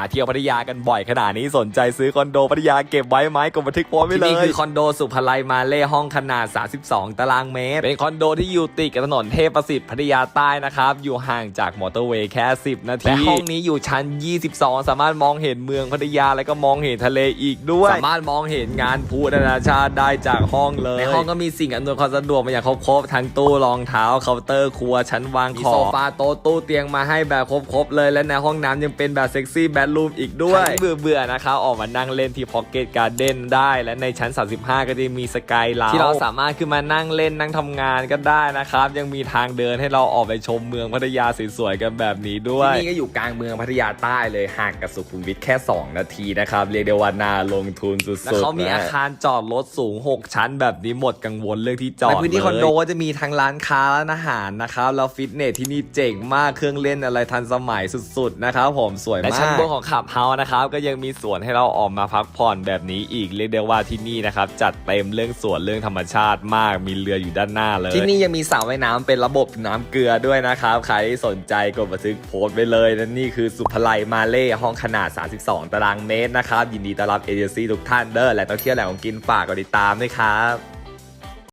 มาเที่ยวพัทยากันบ่อยขนาดนี้สนใจซื้อคอนโดพัทยาเก็บไว้ไหมกดบันทึกโพสต์ไว้เลยที่นี่คือคอนโดสุภไลมาเล่ห้องขนาด 32 ตารางเมตร เป็นคอนโดที่อยู่ติดกับถนนเทพประสิทธิ์พัทยาใต้นะครับอยู่ห่างจากมอเตอร์เวย์แค่ 10 นาทีและห้องนี้อยู่ชั้น 22 สามารถมองเห็นเมืองพัทยาแล้วก็มองเห็นทะเลอีกด้วย สามารถมองเห็นงานพูนานาชาติได้จากห้องเลยในห้องก็มีสิ่งอำนวยความสะดวกมาอย่างครบๆทั้งตู้รองเท้าเคาน์เตอร์ครัวชั้นวางของมีโซฟาโต๊ะตู้เตียงมาให้แบบครบๆเลยและในห้องน้ำยังเป็นแบบเซ็กซี่แบดรูมอีกด้วยเบื่อเบื่อๆนะครับออกมานั่งเล่นที่พ็อกเก็ตการ์เด้นได้ และในชั้น 35 ก็จะมีสกายลาวที่เราสามารถขึ้นมานั่งเล่นนั่งทำงานก็ได้นะครับ ยังมีทางเดินให้เราออกไปชมเมืองพัทยาสวยๆกันแบบนี้ด้วยที่นี่ก็อยู่กลางเมืองพัทยาใต้เลยห่างกับสุขุมวิทแค่ 2 นาทีนะครับเรียกได้ว่าน่าลงทุนสุดๆแล้วเขามีอาคารจอดรถสูง 6 ชั้นแบบนี้หมดกังวลเรื่องที่จอดในพื้นที่คอนโดก็จะมีทั้งร้านค้าร้านอาหารนะครับแล้วฟิตเนสที่นี่เจ๋งมากเครื่องเล่นอะไรทันสมัยสุดๆนะครับผมสวยมากและชั้นบนของขับเฮาส์นะครับก็ยังมีสวนให้เราออกมาพักผ่อนแบบนี้อีกเรียกได้ว่าที่นี่นะครับจัดเต็มเรื่องสวนเรื่องธรรมชาติมากมีเรืออยู่ด้านหน้าเลย ที่นี่ยังมีสระว่ายน้ำเป็นระบบน้ำเกลือด้วยนะครับใครที่สนใจกดบันทึกโพสต์ไปเลยและนี่คือสุภไลมาเล่ห้องขนาด 32 ตารางเมตรนะครับยินดีต้อนรับเอเจนซี่ทุกท่านเด้อและต้องเที่ยวแหล่งของกินฝากกดติดตามด้วยครับ